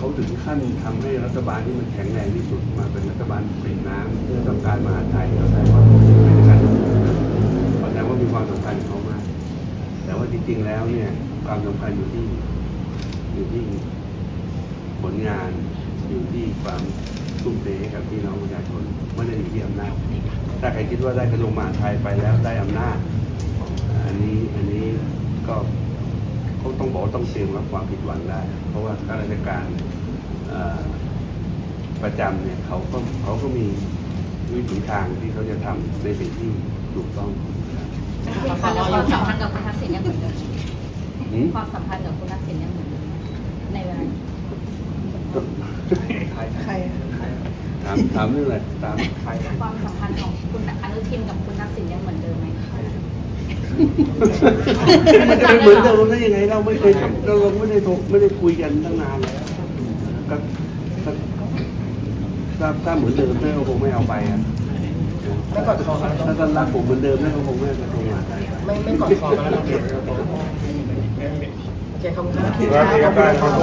เขาถึงขั้นทำให้รัฐบาลที่มันแข็งแรงที่สุดมาเป็นรัฐบาลปริ่มน้ำเพื่อต้องการมหาไทยเขาใช้ว่าเป็นการแสดงว่ามีความสำคัญกับเขามาก แต่ว่าจริงๆแล้วเนี่ยความสำคัญอยู่ที่อยู่ที่ผลงานอยู่ที่ความทุ่มเทให้กับพี่น้องประชาชนไม่ได้อยู่ที่อำนาจถ้าใครคิดว่าได้กระทรวงมหาดไทยไปแล้วได้อำนาจ อันนี้อันนี้ก็เขา ต้องบอกว่าต้องเตรียมรับความผิดหวังได้ เพราะว่าข้าราชการเอ่อประจำเนี่ยเขาก็เขาก็มีวิถีทางที่เขาจะทำในสิ่งที่ถูกต้องนะครับค่ะแล้วความสัมพันธ์กับคุณทักษิณยังเหมือนเดิมหืมความสัมพันธ์กับคุณทักษิณยังเหมือนเดิมในเวลานี้ใครถามถามเรื่องอะไรตามใครความสัมพันธ์ของคุณอนุทินกับคุณทักษิณยัง มันจะเป็นเหมือนเดิมได้ยังไง เราไม่เคยเราไม่ได้ทกไม่ได้คุยกันตั้งนานแล้วกับถ้าถ้าเหมือนเดิมได้ก็คงไม่เอาไปอะไม่กอดคอกันถ้าท่านรักผมเหมือนเดิมได้ก็คงไม่เอากระทรงมาดไทยไม่ไม่กอดคอกันแล้วโอเคโอเคขอบคุณครับ